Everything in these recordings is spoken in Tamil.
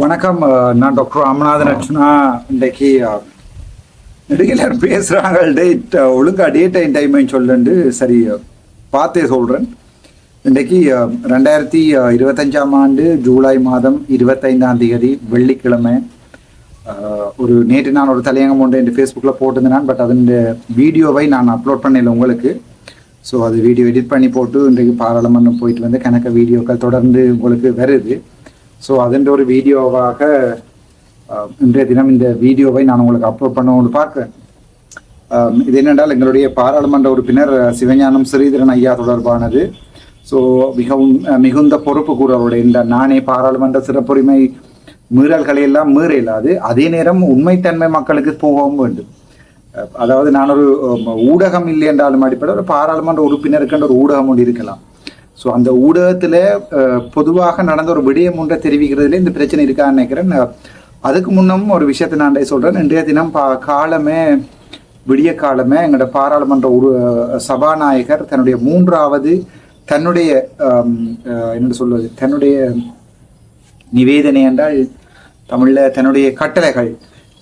வணக்கம் நான் டாக்டர் ராமநாதன் அர்ச்சனா இன்றைக்கு ரெகுலர் பேசுகிறாங்க டேட் ஒழுங்காக டேட் அண்ட் டைமை சொல்லுண்டு? சரி பார்த்தே சொல்கிறேன் இன்றைக்கு ரெண்டாயிரத்தி இருபத்தஞ்சாம் ஆண்டு ஜூலை மாதம் இருபத்தைந்தாம் தேதி வெள்ளிக்கிழமை. ஒரு நேற்று நான் ஒரு தலையங்கம் ஒன்று என் ஃபேஸ்புக்கில் போட்டிருந்தேன். பட் அதன் வீடியோவை நான் அப்லோட் பண்ணல உங்களுக்கு. ஸோ அது வீடியோ எடிட் பண்ணி போட்டு இன்றைக்கு பாராளுமன்றம் போயிட்டு வந்து கணக்க வீடியோக்கள் தொடர்ந்து உங்களுக்கு வருது. ஸோ அதன் ஒரு வீடியோவாக இன்றைய தினம் இந்த வீடியோவை நான் உங்களுக்கு அப்லோட் பண்ணணும்னு பார்க்குறேன். இது என்னென்றால் எங்களுடைய பாராளுமன்ற உறுப்பினர் சிவஞானம் ஸ்ரீதரன் ஐயா தொடர்பானது. ஸோ மிகவும் மிகுந்த பொறுப்பு கூறவருடைய இந்த நானே பாராளுமன்ற சிறப்புரிமை மீறல்களை எல்லாம் மீற இல்லாது அதே நேரம் உண்மைத்தன்மை மக்களுக்கு போகவும் வேண்டும். அதாவது நான் ஒரு ஊடகம் இல்லை என்றாலும் அடிப்படை ஒரு பாராளுமன்ற உறுப்பினருக்குன்ற ஒரு ஊடகம் ஒன்று இருக்கலாம். ஸோ அந்த ஊடகத்தில் பொதுவாக நடந்த ஒரு விடயம் ஒன்றை தெரிவிக்கிறதுல இந்த பிரச்சனை இருக்கான்னு நினைக்கிறேன். அதுக்கு முன்னும் ஒரு விஷயத்தை நான் சொல்கிறேன் இன்றைய தினம் பா காலமே விடிய காலமே எங்களோட பாராளுமன்ற உரு சபாநாயகர் தன்னுடைய மூன்றாவது தன்னுடைய என்ன சொல்வது? தன்னுடைய நிவேதனை என்றால் தமிழில் தன்னுடைய கட்டளைகள்.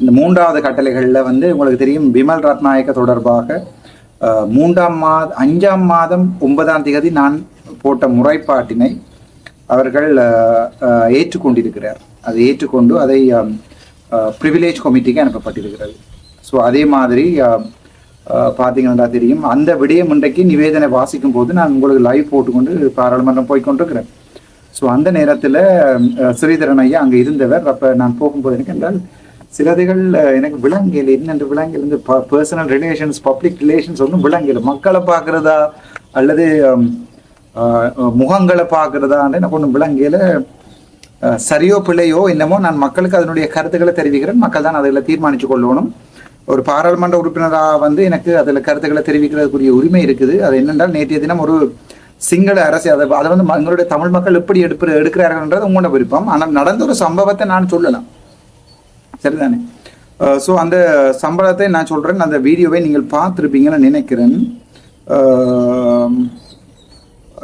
இந்த மூன்றாவது கட்டளைகளில் வந்து உங்களுக்கு தெரியும் விமல் ரத்நாயக்க தொடர்பாக மூன்றாம் மாத அஞ்சாம் மாதம் ஒன்பதாம் தேதி நான் போட்ட முறைப்பாட்டினை அவர்கள் ஏற்றுக்கொண்டிருக்கிறார். அதை ஏற்றுக்கொண்டு அதை ப்ரிவிலேஜ் கமிட்டிக்கு அனுப்பப்பட்டிருக்கிறது. ஸோ அதே மாதிரி பார்த்தீங்கன்னா தெரியும் அந்த விடயம் இன்றைக்கு நிவேதனை வாசிக்கும் போது நான் உங்களுக்கு லைவ் போட்டுக்கொண்டு பாராளுமன்றம் போய்கொண்டிருக்கிறேன் ஸோ அந்த நேரத்தில் ஸ்ரீதரன் ஐயா அங்கே இருந்தவர். அப்போ நான் போகும்போது எனக்கு என்றால் சிலதுகள் எனக்கு விலங்கியல் என்னென்று விலங்கியல் இந்த பர்சனல் ரிலேஷன்ஸ் பப்ளிக் ரிலேஷன்ஸ் ஒன்றும் விலங்கியல் மக்களை பார்க்குறதா? அல்லது முகங்களை பார்க்குறதான்னு எனக்கு ஒன்றும் விலங்கியல சரியோ பிள்ளையோ என்னமோ நான் மக்களுக்கு அதனுடைய கருத்துக்களை தெரிவிக்கிறேன். மக்கள் தான் அதில் தீர்மானித்து கொள்ளணும். ஒரு பாராளுமன்ற உறுப்பினராக வந்து எனக்கு அதில் கருத்துக்களை தெரிவிக்கிறதுக்குரிய உரிமை இருக்குது. அது என்னென்றால் நேற்றைய தினம் ஒரு சிங்கள அரசு அதை அதை வந்து எங்களுடைய தமிழ் மக்கள் எப்படி எடுப்பு எடுக்கிறார்கள்ன்றது உங்களோட விருப்பம். ஆனால் நடந்த ஒரு சம்பவத்தை நான் சொல்லலாம். சரிதானே? ஸோ அந்த சம்பளத்தை நான் சொல்கிறேன் அந்த வீடியோவை நீங்கள் பார்த்துருப்பீங்கன்னு நினைக்கிறேன்.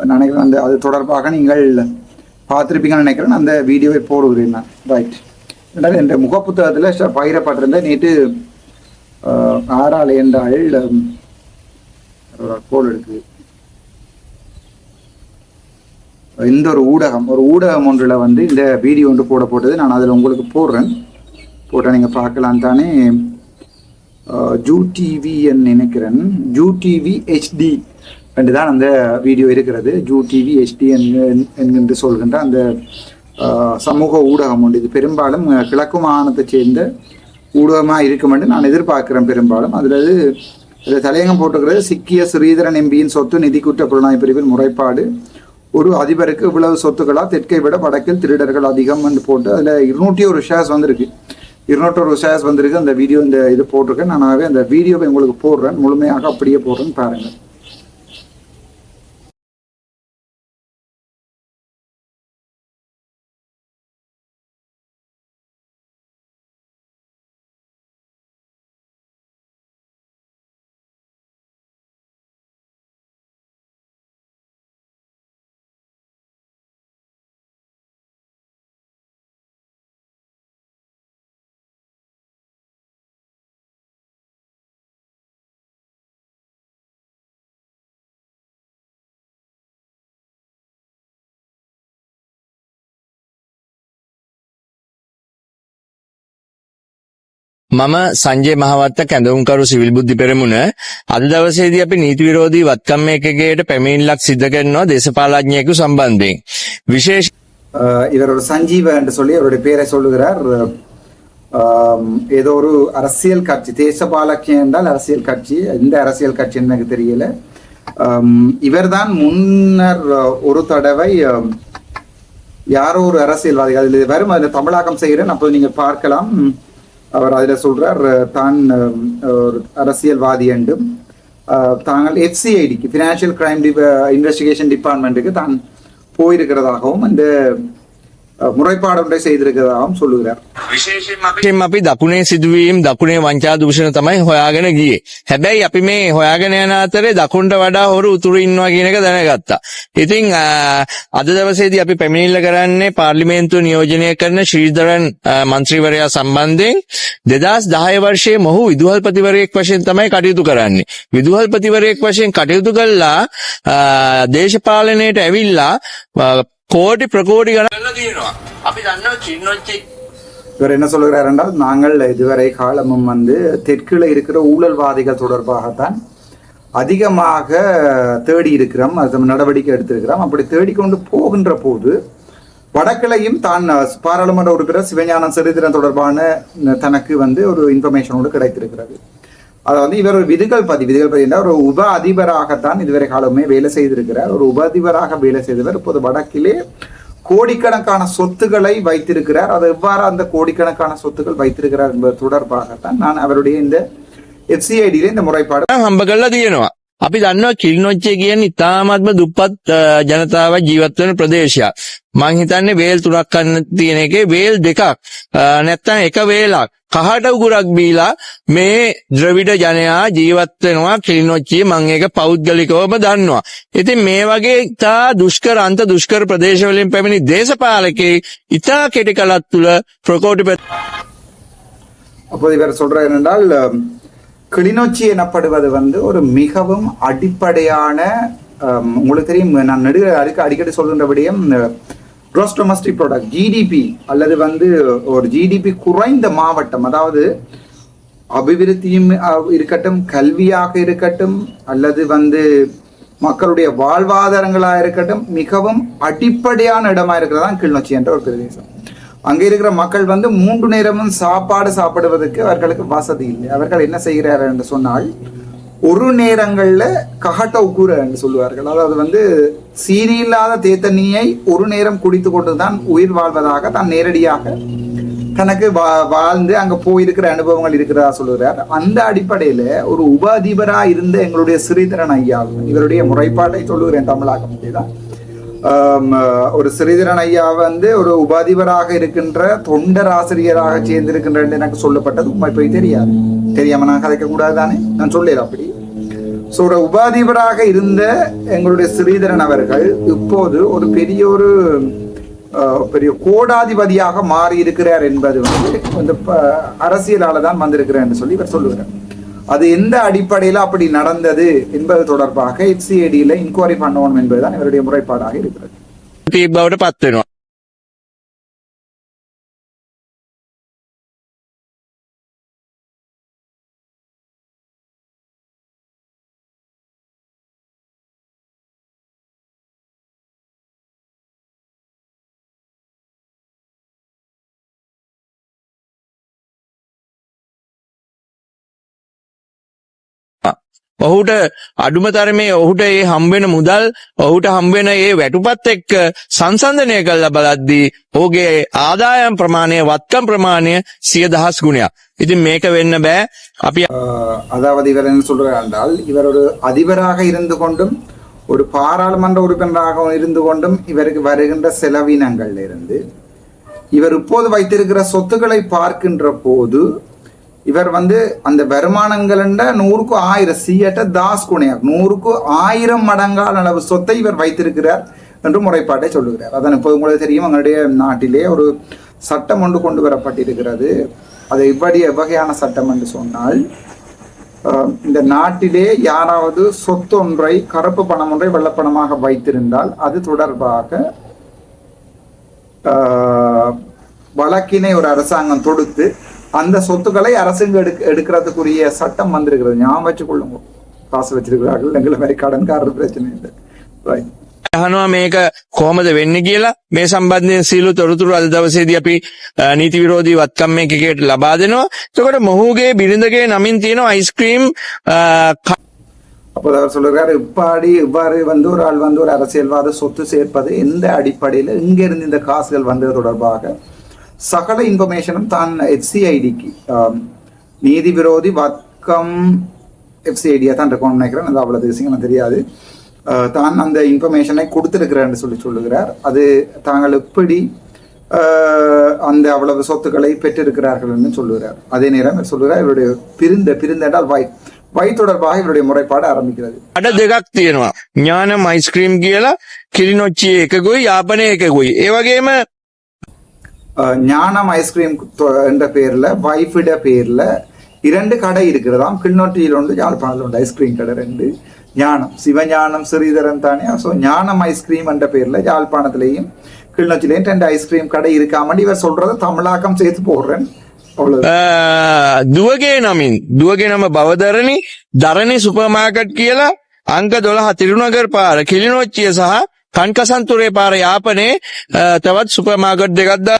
நினைக்கிறேன் அந்த அது தொடர்பாக நீங்கள் பார்த்துருப்பீங்கன்னு நினைக்கிறேன். அந்த வீடியோவை போடுகிறேன் நான். ரைட் ரெண்டாவது என்ற முகப்புத்தகத்தில் பகிரப்பட்டிருந்த நேற்று அஹ், ஆறாள் என்றால் கோல் இருக்குது இந்த ஒரு ஊடகம் ஒரு ஊடகம் ஒன்றில் வந்து இந்த வீடியோ ஒன்று போட போட்டது நான் அதில் உங்களுக்கு போடுறேன். போட்டால் நீங்கள் பார்க்கலாம் தானே. ஜூ டிவின்னு நினைக்கிறேன். ஜூ டிவி ஹெச்டி ரெண்டு தான் அந்த வீடியோ இருக்கிறது. ஜூ டிவி ஹெச்டி என்கின்ற சொல்கின்ற அந்த சமூக ஊடகம் உண்டு. இது பெரும்பாலும் கிழக்கு மாகாணத்தை சேர்ந்த ஊடகமாக இருக்கும் என்று நான் எதிர்பார்க்கிறேன் பெரும்பாலும். அதில் இதில் தலையங்கம் போட்டிருக்கிறது. சிக்கிய ஸ்ரீதரன் எம்பியின் சொத்து நிதி குற்ற புலனாய்வு பிரிவில் முறைப்பாடு. ஒரு அதிபருக்கு இவ்வளவு சொத்துக்களா? தெற்கை விட வடக்கில் திருடர்கள் அதிகம் என்று போட்டு அதில் இருநூற்றி ஒரு ஷேர்ஸ் வந்திருக்கு. இருநூற்றி ஒரு ஷேர்ஸ் வந்திருக்கு. அந்த வீடியோ இந்த இது போட்டிருக்கேன். நானாகவே அந்த வீடியோவை உங்களுக்கு போடுறேன். முழுமையாக அப்படியே போடுறேன்னு பாருங்கள். මම සංජය මහවත්ත කැඳවුම්කරු සිවිල් බුද්ධි පෙරමුණ අද දවසේදී අපි නීති විරෝධී වත්කම් එකකයට පැමිණිල්ලක් සිදු කරනවා දේශපාලඥයෙකු සම්බන්ධයෙන්. විශේෂ அஹ் இவர் ஒரு சஞ்சீவ என்று சொல்லி அவருடைய பேரை சொல்லுகிறார் ஆம், ஏதோ ஒரு அரசியல் கட்சி தேசபாலக்கியம் என்றால் அரசியல் கட்சி எந்த அரசியல் கட்சி எனக்கு தெரியல ஆம், இவர்தான் முன்னர் அஹ், ஒரு தடவை ஆம், யாரோ ஒரு அரசியல்வாதி அதில் வரும் அதில் தமிழாக்கம் செய்கிறேன் அப்போது நீங்கள் பார்க்கலாம் அவர் அதில் சொல்கிறார் தான் ஒரு அரசியல்வாதி என்றும் தாங்கள் எஃப்சிஐடிக்கு ஃபினான்ஷியல் கிரைம் இன்வெஸ்டிகேஷன் டிபார்ட்மெண்ட்டுக்கு தான் போயிருக்கிறதாகவும் அந்த මුරයිපාඩුන්ටයි සේදිරකදාම් සොල්ලුගරා විශේෂෙන් අපි දකුණේ සිදුවීම් දකුණේ වංචා දූෂණ තමයි හොයාගෙන ගියේ. හැබැයි අපි මේ හොයාගෙන යන අතරේ දකුණට වඩා හොරු උතුරු ඉන්නවා කියන එක දැනගත්තා. ඉතින් අද දවසේදී අපි පැමිණිල්ල කරන්නේ පාර්ලිමේන්තුව නියෝජනය කරන ශ්‍රීධරන් මන්ත්‍රීවරයා සම්බන්ධයෙන් 2010 වර්ෂයේ මොහු විදුහල්පතිවරයෙක් වශයෙන් තමයි කටයුතු කරන්නේ. විදුහල්පතිවරයෙක් වශයෙන් කටයුතු කළා දේශපාලනයට ඇවිල්ලා கோடி பிரகோடி அப்படி இவர் என்ன சொல்லுகிறார் என்றால் நாங்கள் இதுவரை காலமும் வந்து தெற்கில் இருக்கிற ஊழல்வாதிகள் தொடர்பாகத்தான் அதிகமாக தேடி இருக்கிறோம் அது நடவடிக்கை எடுத்திருக்கிறோம். அப்படி தேடிக்கொண்டு போகின்ற போது வடக்கிளையும் தான் பாராளுமன்ற உறுப்பினர் சிவஞானம் சரித்திரம் தொடர்பான தனக்கு வந்து ஒரு இன்ஃபர்மேஷனோடு கிடைத்திருக்கிறது. அதை வந்து இவர் ஒரு விதுகள் பதி விதுகள் பதி என்றால் ஒரு உப அதிபராகத்தான் இதுவரை காலமே வேலை செய்திருக்கிறார். ஒரு உப அதிபராக வேலை செய்தவர் இப்போது வடக்கிலே கோடிக்கணக்கான சொத்துக்களை வைத்திருக்கிறார். அது எவ்வாறு அந்த கோடிக்கணக்கான சொத்துக்கள் வைத்திருக்கிறார் என்பது தொடர்பாகத்தான் நான் அவருடைய இந்த எஃப்சிஐடியில இந்த முறைப்பாடு. நம்ம கல்ல தீயணும் අපි දන්නවා කිල්නොච්චේ කියන්නේ ඉතාමත්ම දුප්පත් අ, ජනතාව ජීවත් වෙන ප්‍රදේශයක්. මං හිතන්නේ වේල් තුනක් ගන්න තියෙන එකේ වේල් දෙකක් අ, නැත්තම් එක වේලක් කහට උගුරක් බීලා මේ ද්‍රවිඩ ජනයා ජීවත් වෙනවා කිල්නොච්චියේ මං ඒක පෞද්ගලිකවම දන්නවා. ඉතින් මේ වගේ ඉතා දුෂ්කර අන්ත දුෂ්කර ප්‍රදේශවලින් පැමිණි දේශපාලකයෙක් ඉතා කෙටි කලක් තුල ප්‍රකෝටි அப்போது இவர் சொல்றார் என்றால் அஹ், கிளிநொச்சி எனப்படுவது வந்து ஒரு மிகவும் அடிப்படையான உங்களுக்கு தெரியும் நான் நெடு அடிக்க அடிக்கடி சொல்கின்றபடியும் க்ரோஸ் டொமஸ்டிக் ப்ராடக்ட் ஜிடிபி அல்லது வந்து ஒரு ஜிடிபி குறைந்த மாவட்டம் அதாவது அபிவிருத்தியும் இருக்கட்டும் கல்வியாக இருக்கட்டும் அல்லது வந்து மக்களுடைய வாழ்வாதாரங்களாக இருக்கட்டும் மிகவும் அடிப்படையான இடமா இருக்கிறதான் கிளிநொச்சி என்ற ஒரு பிரதேசம். அங்கே இருக்கிற மக்கள் வந்து மூன்று நேரமும் சாப்பாடு சாப்பிடுவதற்கு அவர்களுக்கு வசதி இல்லை. அவர்கள் என்ன செய்கிறார்கள் என்று சொன்னால் ஒரு நேரங்களில் கஹட்ட உக்கூர என்று சொல்லுவார்கள். அதாவது வந்து சீனி இல்லாத தேத்தண்ணியை ஒரு நேரம் குடித்து கொண்டுதான் உயிர் வாழ்வதாக தான் நேரடியாக தனக்கு வா- வாழ்ந்து அங்க போயிருக்கிற அனுபவங்கள் இருக்கிறதா சொல்லுகிறார். அந்த அடிப்படையில ஒரு உப அதிபரா இருந்த எங்களுடைய ஸ்ரீதரன் ஐயா இவருடைய முறைப்பாட்டை சொல்லுகிறேன் தமிழாக்க முடியுதா ஒரு ஸ்ரீதரன் ஐயா வந்து ஒரு உபாதிபராக இருக்கின்ற தொண்டர் ஆசிரியராக சேர்ந்திருக்கின்ற என்று எனக்கு சொல்லப்பட்டது. உண்மை போய் தெரியாது. தெரியாம நான் கதைக்க கூடாது தானே நான் சொல்லல அப்படி. ஸோ ஒரு உபாதிபராக இருந்த எங்களுடைய ஸ்ரீதரன் அவர்கள் இப்போது ஒரு பெரிய ஒரு அஹ், பெரிய கோடாதிபதியாக மாறி இருக்கிறார் என்பது வந்து இந்த அரசியலால தான் வந்திருக்கிறார் என்று சொல்லி இவர் சொல்லுகிறார். அது எந்த அடிப்படையில் அப்படி நடந்தது என்பது தொடர்பாக எச்சிஐடியில் இன்கொயரி பண்ணணும் என்பதுதான் இவருடைய முறைப்பாடாக இருக்கிறது. ඔහුට අඩුම තරමේ ඔහුට ඒ හම්බෙන මුදල් ඔහුට හම්බෙන ඒ වැටුපත් එක්ක සංසන්ධනය කරලා බලද්දී ඔහුගේ ආදායම් ප්‍රමාණය වත්කම් ප්‍රමාණය සිය දහස් ගුණයක්. ඉතින් මේක වෙන්න බෑ. අපි அஹ், அதாவது இவர் என்ன சொல்றார் என்றால் இவர் ஒரு அதிபராக இருந்து கொண்டும் ஒரு பாராளுமன்ற உறுப்பினராக இருந்து கொண்டும் இவருக்கு வருகின்ற செலவினங்கள்ல இருந்து இவர் இப்போது வைத்திருக்கிற சொத்துக்களை பார்க்கின்ற போது இவர் வந்து அந்த வருமானங்கள் நூறுக்கு ஆயிரம் சீயட்ட தாஸ் குணையார். நூறுக்கு ஆயிரம் மடங்கான அளவு சொத்தை இவர் வைத்திருக்கிறார் என்று முறைப்பாட்டை சொல்லுகிறார். அதான் இப்போ உங்களுக்கு தெரியும் எங்களுடைய நாட்டிலே ஒரு சட்டம் ஒன்று கொண்டு வரப்பட்டிருக்கிறது. அது இப்படி எவ்வகையான சட்டம் என்று சொன்னால் இந்த நாட்டிலே யாராவது சொத்து ஒன்றை கருப்பு பணம் ஒன்றை வெள்ளப்பணமாக வைத்திருந்தால் அது தொடர்பாக வழக்கினை ஒரு அரசாங்கம் தொடுத்து அந்த சொத்துக்களை அரசுங்க எடுக்க எடுக்கிறதுக்குரிய சட்டம் வந்திருக்கிறது ஞாபகம் வச்சுக்கொள்ளுங்க காசு வச்சிருக்கிறார்கள் எங்களை மாதிரி கடன்காரர் பிரச்சனை இல்லை Right. අහනවා මේක කොහොමද වෙන්නේ කියලා මේ සම්බන්ධයෙන් සීලු තොරතුරු අද දවසේදී අපි අ, නීති විරෝධී වත්කම් එකකට ලබා දෙනවා. එතකොට මොහුගේ බිරිඳගේ නමින් තියෙන අයිස්ක්‍රීම් අ, அப்போது அவர் சொல்லுகிறார் இப்பாடி இவ்வாறு வந்து ஒரு ஆள் வந்து ஒரு அரசியல்வாத சொத்து சேர்ப்பது எந்த அடிப்படையில் இங்கிருந்து இந்த காசுகள் வந்தது தொடர்பாக சகல இன்ஃபர்மேஷனும் தான் எஃப்சிஐடிக்கு நீதி விரோதி வர்க்கம் எஃப்சிஐடியா தான் இருக்கும்னு நினைக்கிறேன் அது அவ்வளவு விஷயம் தெரியாது ஆஹ் தான் அந்த இன்ஃபர்மேஷனை கொடுத்திருக்கிறேன்னு சொல்லி சொல்லுகிறார் அது தாங்கள் எப்படி ஆஹ், அந்த அவ்வளவு சொத்துக்களை பெற்றிருக்கிறார்கள் என்று சொல்லுகிறார் அதே நேரம் இவர் சொல்லுகிறார் இவருடைய பிரிந்த பிரிந்த என்றால் வை வை தொடர்பாக இவருடைய முறைப்பாடு ஆரம்பிக்கிறது අඩ දෙකක් තියෙනවා ඥානම් අයිස්ක්‍රීම් කියලා කිලිනොච්චිය එකකුයි යාපනය එකකුයි ඒවගේම ஆஹ், ஞானம் ஐஸ்கிரீம் தொ- என்ற பேர்ல வைஃபிட பேர்ல இரண்டு கடை இருக்கிறதாம் கிளிநொட்டியில் உண்டு யாழ்ப்பாணத்தில் உண்டு ஐஸ்கிரீம் கடை ரெண்டு ஞானம் சிவஞானம் ஸ்ரீதரன் தானே ஸோ ஞானம் ஐஸ்கிரீம் என்ற பேர்ல யாழ்ப்பாணத்திலையும் கிளிநொச்சிலையும் ரெண்டு ஐஸ்கிரீம் கடை இருக்காம இவர் சொல்றதை தமிழாக்கம் சேர்த்து போடுறேன் அவ்வளவு අ, දුවගේ නමින් දුවගේ නම බවදරණි දරණි සුපමාකට් කියලා අංක දොළහ තිරුණගර් පාර කිලිනොච්චිය සහ කන්කසන්තුරේ පාර යාපනයේ අ, තවත් සුපමාකට් දෙකක්දා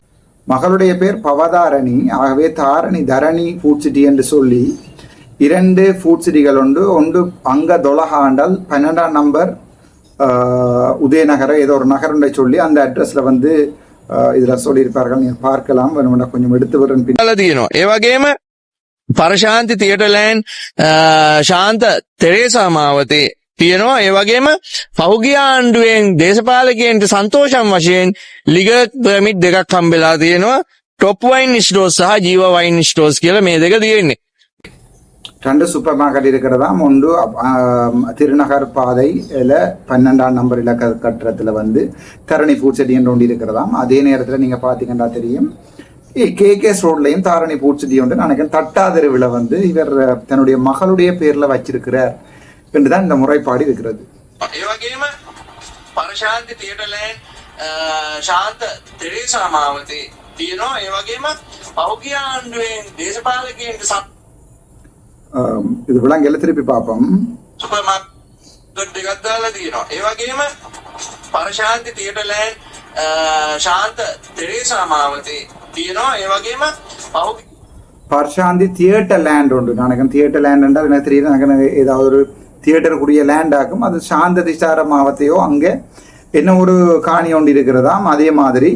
மகளுடைய பேர் பவதாரணி ஆகவே தாரணி தரணி ஃபுட் சிட்டி என்று சொல்லி இரண்டு ஃபுட் சிட்டிகள் உண்டு ஒன்று அங்க தொலகாண்டல் பன்னெண்டாம் நம்பர் ஆஹ், உதயநகர ஏதோ ஒரு நகரண்டை சொல்லி அந்த அட்ரஸ்ல வந்து ஆஹ், இதுல சொல்லியிருப்பார்கள் நீங்க பார்க்கலாம் வேணுமெண்டா கொஞ்சம் எடுத்து வரேன் பின் ල තියෙනවා ඒවගේම පරශාන්ති තියටලෑන් ශාන්ත තෙරේසා මාවතේ තියෙනවා ඒවගේම පහුගිය ආණ්ඩුවෙන් දේශපාලකයන්ට සන්තෝෂම් වශයෙන් ලිග ප්‍රමිට් දෙකක් හම්බෙලා තියෙනවා ටොප් වයින් ස්ටෝස් සහ ජීව වයින් ස්ටෝස් කියල මේ දෙක තියෙන්නේ ரெண்டு சூப்பர் மார்க்கெட் இருக்கிறதாம் ஒன்று ஆம், திருநகர் பாதையில் பன்னெண்டாம் நம்பர் இலக்க கட்டடத்தில் வந்து தரணி ஃபுட் சிட்டி என்று ஒன்று இருக்கிறதாம் அதே நேரத்தில் நீங்கள் பார்த்தீங்கன்னா தெரியும் கேகேஎஸ் ரோட்லையும் தாரணி ஃபுட் சிட்டி ஒன்று நினைக்கிறேன் தட்டாதெருவில் வந்து இவர் தன்னுடைய மகளுடைய பேரில் வச்சிருக்கிறார் என்று தான் இந்த முறைப்பாடு இருக்கிறது ඒවගේම පරශාන්ති තියටලෑන් ශාන්ත තෙරේසා මාවතේ තියෙනවා ඒවගේම පහුගිය ආණ්ඩුවෙන් දේශපාලකයන්ට සත් ஆம், இது விலங்கெல்லாம் திருப்பி பார்ப்போம் සුපර්මාර්කට් දෙකක් දාලා තියෙනවා. ඒ වගේම පරශාන්ති තියටලෑන් ශාන්ත තෙරේසා මාවතේ තියෙනවා. ඒ වගේම පහු பர்ஷாந்தி தியேட்டர் லேண்ட் உண்டு நினைக்கிறேன் தியேட்டர் லேண்ட் என்றால் என்ன தெரியுது எனக்கு ஏதாவது ஒரு தியேட்டர் தியேட்டருக்குரிய லேண்டாக்கும் அது சாந்த திசார மாவத்தையோ அங்கே என்ன ஒரு காணி ஒன்று இருக்கிறதாம் அதே மாதிரி.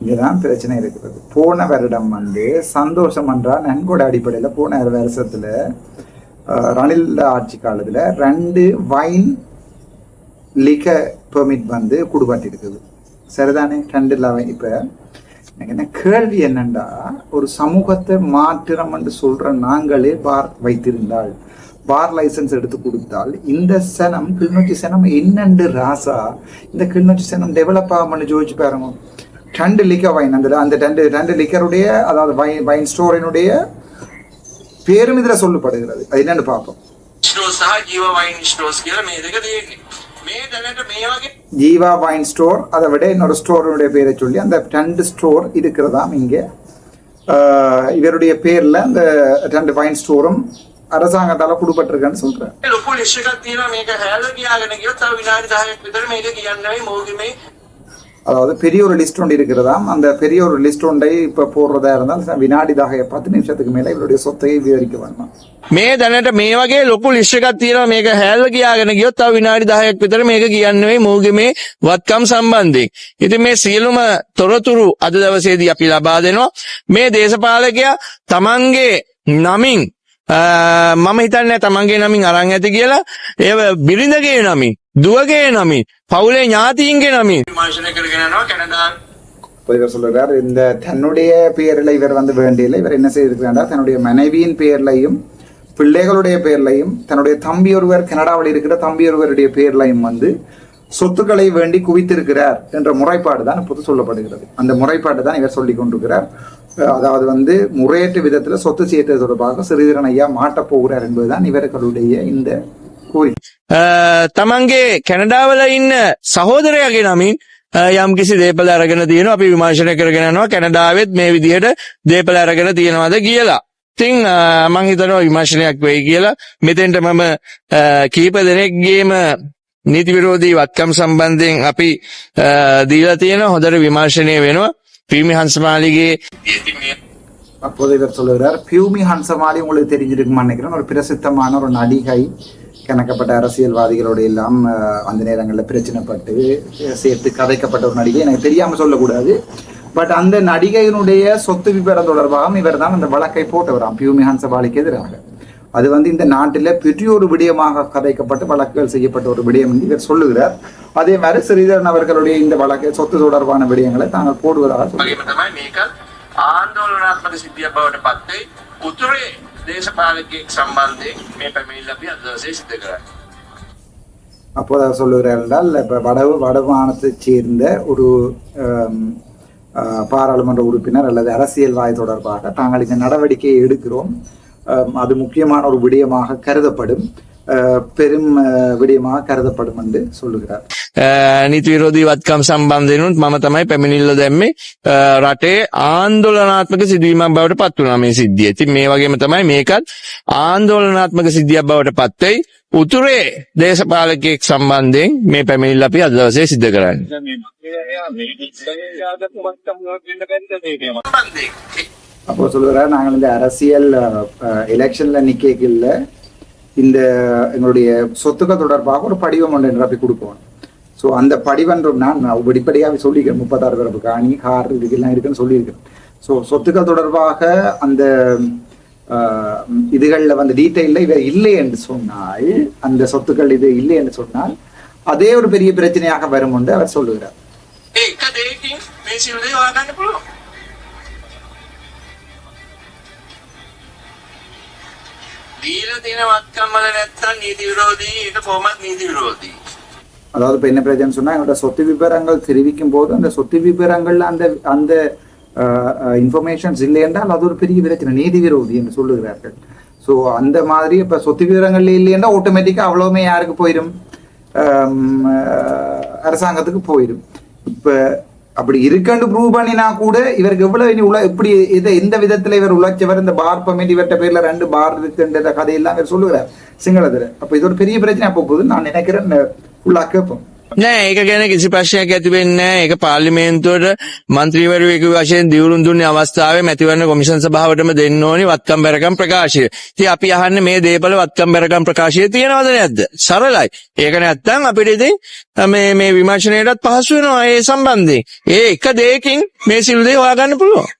இங்கதான் பிரச்சனை இருக்கிறது. போன வருடம் வந்து சந்தோஷம் என்றால் நன்கொடை அடிப்படையில் போன வருஷத்துல ரணில் ஆட்சி காலத்துல ரெண்டு வைன் லிக பெர்மிட் வந்து கொடுக்கப்பட்டிருக்குது சரிதானே? ரெண்டு லவன் இப்போ என்ன கேள்வி என்னண்டா? ஒரு சமூகத்தை மாற்றம் என்று சொல்ற நாங்களே பார் வைத்திருந்தால் பார் லைசன்ஸ் எடுத்து கொடுத்தால் இந்த சனம் கிளிநொச்சி சனம் என்னண்டு ராசா? இந்த கிளிநொச்சி சனம் டெவலப் ஆகும்னு ஜோதிச்சு பாருங்க. ரெண்டு லிக்கர் வைன் அந்த அந்த ரெண்டு ரெண்டு லிக்கருடைய அதாவது வைன் வைன் ஸ்டோரினுடைய பேரும் இதுல சொல்லப்படுகிறது. அது என்னன்னு பார்ப்போம். ஜீவா வைன் ஸ்டோர் அதை விட என்னோட ஸ்டோருடைய பேரை சொல்லி அந்த ரெண்டு ஸ்டோர் இருக்கிறதாம் இங்கே இவருடைய பேர்ல அந்த ரெண்டு வைன் ஸ்டோரும் அரசாங்கத்தால் கொடுப்பட்டிருக்கேன்னு சொல்கிறேன் அதாவது பெரிய ஒரு லிஸ்ட் ஒன்று இருக்கிறதாம் அந்த பெரிய ஒரு லிஸ்ட் ஒன்றை இப்ப போடுறதா இருந்தால் வினாடி தாகைய பத்து நிமிஷத்துக்கு மேல இவருடைய சொத்தை விவரிக்க வேண்டாம் මේ දැනට මේ වගේ ලොකු ලිස්ට් එකක් තියෙනවා මේක හැල්ල කියාගෙන ගියොත් තව විනාඩි 10ක් විතර මේක කියන්නේ මොහුගේ මේ වත්කම් සම්බන්ධයෙන්. ඉතින් මේ සියලුම තොරතුරු අද දවසේදී අපි ලබා දෙනවා. මේ දේශපාලකයා තමන්ගේ නමින් අ, මම හිතන්නේ තමන්ගේ නමින් අරන් ඇති කියලා ඒව බිරිඳගේ නමින් දුවගේ නමින් පවුලේ ඥාතීන්ගේ නමින් විමර්ශනය කරගෙන යනවා කැනඩා இப்ப இவர் சொல்லுறார் இந்த தன்னுடைய பெயரில் இவர் வந்து வேண்டியில்லை இவர் என்ன செய்திருக்கிறார் தன்னுடைய மனைவியின் பெயர்லையும் பிள்ளைகளுடைய பெயர்லையும் தன்னுடைய தம்பி ஒருவர் கனடாவில் இருக்கிற தம்பி ஒருவருடைய பெயர்லையும் வந்து சொத்துக்களை வேண்டி குவித்திருக்கிறார் என்ற முறைப்பாடு தான் இப்போது சொல்லப்படுகிறது அந்த முறைப்பாடு தான் இவர் சொல்லிக் கொண்டிருக்கிறார் அஹ் அதாவது வந்து முறையற்ற விதத்துல சொத்து சேர்த்தது தொடர்பாக சிறிதரன் ஐயா மாட்டப் போகிறார் என்பதுதான் இவர்களுடைய இந்த கோரிக்கை අ, තමන්ගේ කැනඩාවල ඉන්න සහෝදරයාගේ නමින් අ, යම් කිසි දේපල අරගෙන තියෙනවා අපි විමර්ශනය කරගෙන යනවා කැනඩාවෙත් මේ විදිහට දේපල අරගෙන තියෙනවද කියලා. ඉතින් අ, මං හිතනවා විමර්ශනයක් වෙයි කියලා. මෙතෙන්ට මම අ, කීප දෙනෙක්ගේම නීති විරෝධී වත්කම් සම්බන්ධයෙන් අපි අ, දීලා තියෙන හොඳට විමර්ශනය වෙනවා. පිරිමි හංසමාලිගේ அப்போது இவர் சொல்லுகிறார் பியூமி ஹன்சமாலி உங்களுக்கு தெரிஞ்சிருக்குமா நினைக்கிறேன் ஒரு பிரசித்தமான ஒரு நடிகை கணக்கப்பட்ட அரசியல்வாதிகளோட எல்லாம் அந்த நேரங்களில் பிரச்சனைப்பட்டு சேர்த்து கதைக்கப்பட்ட ஒரு நடிகை. எனக்கு தெரியாமல் சொல்லக்கூடாது. பட் அந்த நடிகையினுடைய சொத்து விபரம் தொடர்பாகவும் இவர் தான் அந்த வழக்கை போட்டவராம். பியூமி ஹன்சமாலிக்கு எதிராக. அது வந்து இந்த நாட்டில் பெரியொரு விடயமாக கதைக்கப்பட்டு வழக்குகள் செய்யப்பட்ட ஒரு விடயம் என்று இவர் சொல்லுகிறார். அதே மாதிரி ஸ்ரீதரன் அவர்களுடைய இந்த வழக்கு சொத்து தொடர்பான விடயங்களை தாங்கள் போடுவதாக சொல்லுகிறார். தேசபாலகி சம்பந்தி அப்போ அதை சொல்லுகிறார் என்றால் இப்போ வடவு வடமானத்தை சேர்ந்த ஒரு பாராளுமன்ற உறுப்பினர் அல்லது அரசியல் வாய் தொடர்பாக தாங்கள் இந்த நடவடிக்கையை எடுக்கிறோம் அது முக்கியமான ஒரு விடயமாக கருதப்படும் பெரும் விடயமாக கருதப்படும் என்று சொல்லுகிறார் නීති විරෝධී වත්කම් සම්බන්ධයනුත් මම තමයි පැමිණිල්ල දැම්මේ අ, රටේ ආන්දෝලනාත්මක සිදුවීමක් බවට පත් වුණා මේ සිද්ධිය. ඉතින් මේ වගේම තමයි මේකත් ආන්දෝලනාත්මක සිද්ධියක් බවට පත් වෙයි. උතුරේ දේශපාලකයෙක් සම්බන්ධයෙන් මේ පැමිණිල්ල අපි අද දවසේ සිදු කරන්නේ. அப்போ சொல்லுகிறார் நாங்கள் இந்த அரசியல் எலெக்ஷன்ல நிக்கல இந்த எங்களுடைய சொத்துக்கள் தொடர்பாக ஒரு படிவம் ஒன்று நிரப்பி கொடுப்போம் ஸோ அந்த படிவன்றும் நான் வெளிப்படையாக சொல்லிக்கிறேன் முப்பத்தாறு பிறப்பு காணி கார் இதுக்கெல்லாம் இருக்குன்னு சொல்லியிருக்கிறேன் ஸோ சொத்துக்கள் தொடர்பாக அந்த அஹ், இதுகளில் வந்து டீட்டெயிலில் இவர் இல்லை என்று சொன்னால் அந்த சொத்துக்கள் இது இல்லை என்று சொன்னால் அதே ஒரு பெரிய பிரச்சனையாக வரும் என்று அவர் சொல்லுகிறார் ඒ එක දෙයකින් මේ සියලු දේ හොයාගන්න පුළුවන්. දීලා තියෙන වත්කම් වල නැත්තම් නීති විරෝධී ඒක කොහොමත් නීති විරෝධී. அதாவது இப்போ என்ன பிரச்சனை சொன்னா என்னோட சொத்து விவரங்கள் தெரிவிக்கும் போது அந்த சொத்து விவரங்கள்ல அந்த அந்த இன்ஃபர்மேஷன்ஸ் இல்லை என்றால் அது ஒரு பெரிய பிரச்சனை நீதி விரோதி என்று சொல்லுகிறார்கள். ஸோ அந்த மாதிரி இப்போ சொத்து விவரங்கள் இல்லைன்னா ஆட்டோமேட்டிக்காக அவ்வளவுமே யாருக்கு போயிடும் அரசாங்கத்துக்கு போயிடும் இப்போ அப்படி இருக்கன்னு ப்ரூவ் பண்ணினா கூட இவருக்கு எவ்வளவு இனி உல எப்படி இதை எந்த விதத்துல இவர் உழைச்சவர் இந்த பார் பர்மிட் இவர்கிட்ட பேர்ல ரெண்டு பார் இருக்குன்ற கதையெல்லாம் இவர் சொல்லுகிறார் சிங்களத்துல அப்ப இது ஒரு பெரிய பிரச்சனை அப்போ போகுது நான் நினைக்கிறேன் කුලකපම් නෑ ඒක ගැන කිසි ප්‍රශ්නයක් ඇති වෙන්නේ නෑ ඒක පාර්ලිමේන්තුවට മന്ത്രിවරු එක වශයෙන් දියුරුම් දුන්නේ අවස්ථාවේ මැතිවරණ කොමිෂන් සභාවටම දෙන්න ඕනි වත්කම් බැරකම් ප්‍රකාශය. ඉතින් අපි අහන්නේ මේ දේපල වත්කම් බැරකම් ප්‍රකාශය තියෙනවද නැද්ද? සරලයි. ඒක නැත්තම් අපිට ඉතින් මේ මේ විමර්ශනයටත් පහසු වෙනවා ඒ සම්බන්ධයෙන්. ඒ එක දෙයකින් මේ සිළු දේ හොයාගන්න පුළුවන්.